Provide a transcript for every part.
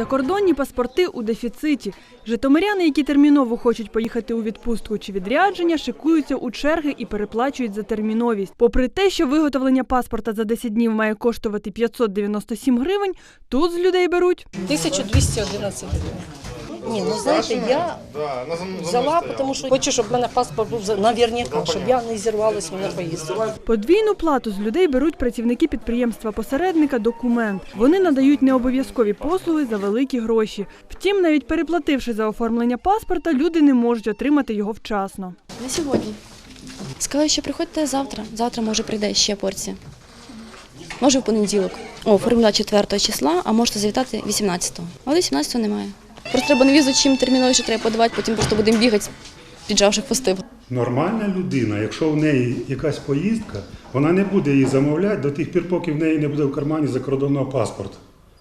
Закордонні паспорти у дефіциті. Житомиряни, які терміново хочуть поїхати у відпустку чи відрядження, шикуються у черги і переплачують за терміновість. Попри те, що виготовлення паспорта за 10 днів має коштувати 597 гривень, тут з людей беруть 1211 гривень. Ні, ну знаєте, я взяла, тому що хочу, щоб в мене паспорт був за- наверняка, щоб я не зірвалась мене поїздку. Подвійну плату з людей беруть працівники підприємства-посередника «Документ». Вони надають необов'язкові послуги за великі гроші. Втім, навіть переплативши за оформлення паспорта, люди не можуть отримати його вчасно. Не сьогодні. Сказали, що приходьте завтра. Завтра може прийде ще порція. Може в понеділок. О, оформила 4 числа, а можете завітати 18-го. Але 18-го немає. Просто треба не візу, чим терміновіше треба подавати, потім просто будемо бігати, піджавши хвости. Нормальна людина, якщо в неї якась поїздка, вона не буде її замовляти до тих пір, поки в неї не буде в кармані закордонного паспорта.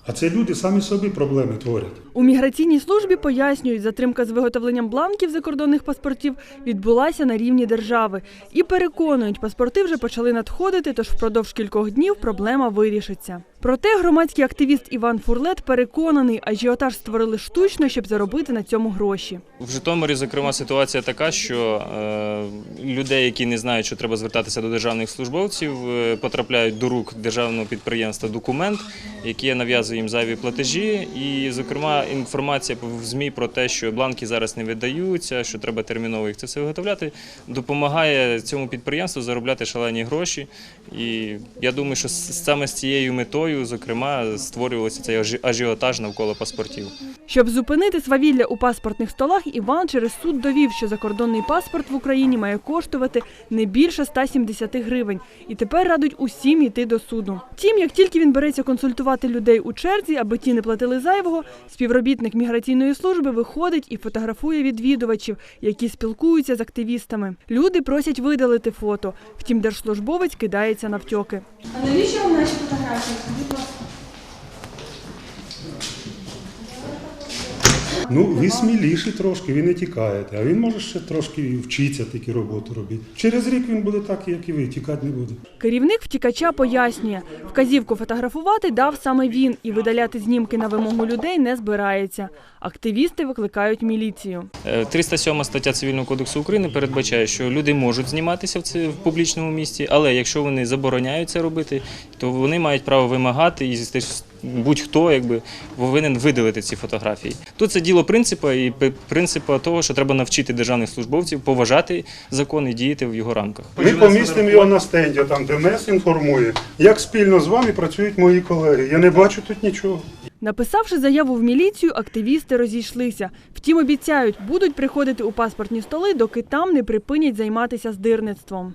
А це люди самі собі проблеми творять. У міграційній службі пояснюють, затримка з виготовленням бланків закордонних паспортів відбулася на рівні держави. І переконують, паспорти вже почали надходити, тож впродовж кількох днів проблема вирішиться. Проте громадський активіст Іван Фурлет переконаний, ажіотаж створили штучно, щоб заробити на цьому гроші. В Житомирі, зокрема, ситуація така, що е, людей, які не знають, що треба звертатися до державних службовців, е, потрапляють до рук державного підприємства документ, яке нав'язує їм зайві платежі. І, зокрема, інформація в ЗМІ про те, що бланки зараз не видаються, що треба терміново їх це все виготовляти, допомагає цьому підприємству заробляти шалені гроші. І я думаю, що саме з цією метою, зокрема, створювався цей ажі- ажіотаж навколо паспортів. Щоб зупинити свавілля у паспортних столах, Іван через суд довів, що закордонний паспорт в Україні має коштувати не більше 170 гривень. І тепер радить усім йти до суду. Втім, як тільки він береться консультувати людей у черзі, аби ті не платили зайвого, співробітник міграційної служби виходить і фотографує відвідувачів, які спілкуються з активістами. Люди просять видалити фото. Втім, держслужбовець кидається навтьоки. А навіщо вам наші фотографії? Ну, ви сміліші трошки, ви не тікаєте, а він може ще трошки вчитися такі роботу робити. Через рік він буде так, як і ви, тікати не буде. Керівник втікача пояснює, вказівку фотографувати дав саме він, і видаляти знімки на вимогу людей не збирається. Активісти викликають міліцію. Е, 307 стаття Цивільного кодексу України передбачає, що люди можуть зніматися в це в публічному місці, але якщо вони забороняють це робити, то вони мають право вимагати і будь-хто якби повинен видалити ці фотографії. Тут це діло принципу і принципу того, що треба навчити державних службовців поважати закон і діяти в його рамках. Ми помістимо його на стенді, там де ДМС інформує, як спільно з вами працюють мої колеги. Я не бачу тут нічого. Написавши заяву в міліцію, активісти розійшлися. Втім, обіцяють, будуть приходити у паспортні столи, доки там не припинять займатися здирництвом.